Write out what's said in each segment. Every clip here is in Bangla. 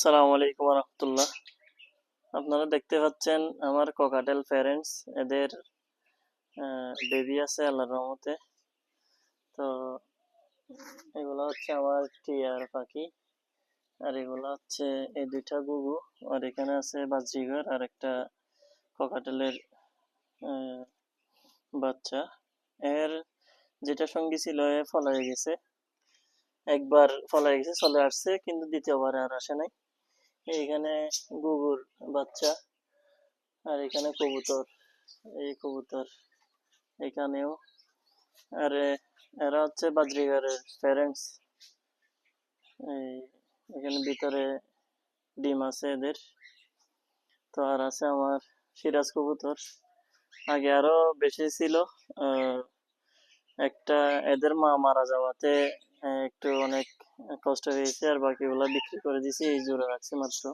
সালাম আলাইকুম রহমতুল্লাহ আপনারা দেখতে পাচ্ছেন আমার ককাটেল প্যারেন্টস এদের বেবি আছে আল্লাহর রহমতে। তো এগুলো হচ্ছে আমার টিয়ার পাখি, আর এগুলো হচ্ছে এই দুইটা গুগু, আর এখানে আছে বাজরিঘর আর একটা ককাটেলের বাচ্চা। এর যেটা সঙ্গী ছিল, এ ফলাই গেছে। একবার ফলাই গেছে, চলে আসছে, কিন্তু দ্বিতীয়বার আর আসে নাই। এইখানে গুগুর বাচ্চা আর এখানে কবুতর, এই কবুতর এখানেও। আর এরা হচ্ছে বাজরিগারের প্যারেন্টস এই, এখানে ভিতরে ডিম আছে এদের। তো আর আছে আমার সিরাজ কবুতর। আগে আরও বেশি ছিল একটা এদের মা মারা যাওয়াতে একটু অনেক কষ্ট হয়েছে আর বাকিগুলা বিক্রি করে দিছি, এই জোড়া রাখছি মাত্র।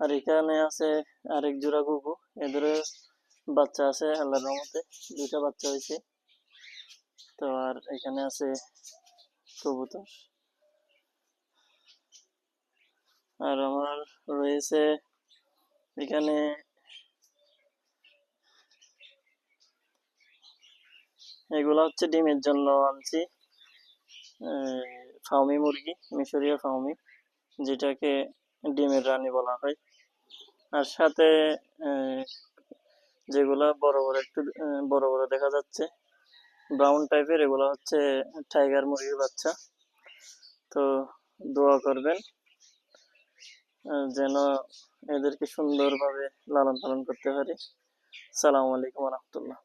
আর এখানে আছে আরেক জোড়া গুগু এদের বাচ্চা আছে আল্লাহর রহমতে, দুইটা বাচ্চা হয়েছে। তো আর এখানে আছে কবুতর। আর আমার রয়েছে এখানে এগুলো হচ্ছে ডিমের জন্য আনছি। ফাউমি মুরগি, মিশরীয় ফাউমি, যেটাকে ডিমের রানী বলা হয়। আর সাথে যেগুলা বড় বড় একটু বড় বড় দেখা যাচ্ছে, ব্রাউন টাইপের, এগুলো হচ্ছে টাইগার মুরগির বাচ্চা। তো দোয়া করবেন যেন এদেরকে সুন্দরভাবে লালন পালন করতে পারি। সালামু আলাইকুম রহমতুল্লাহ।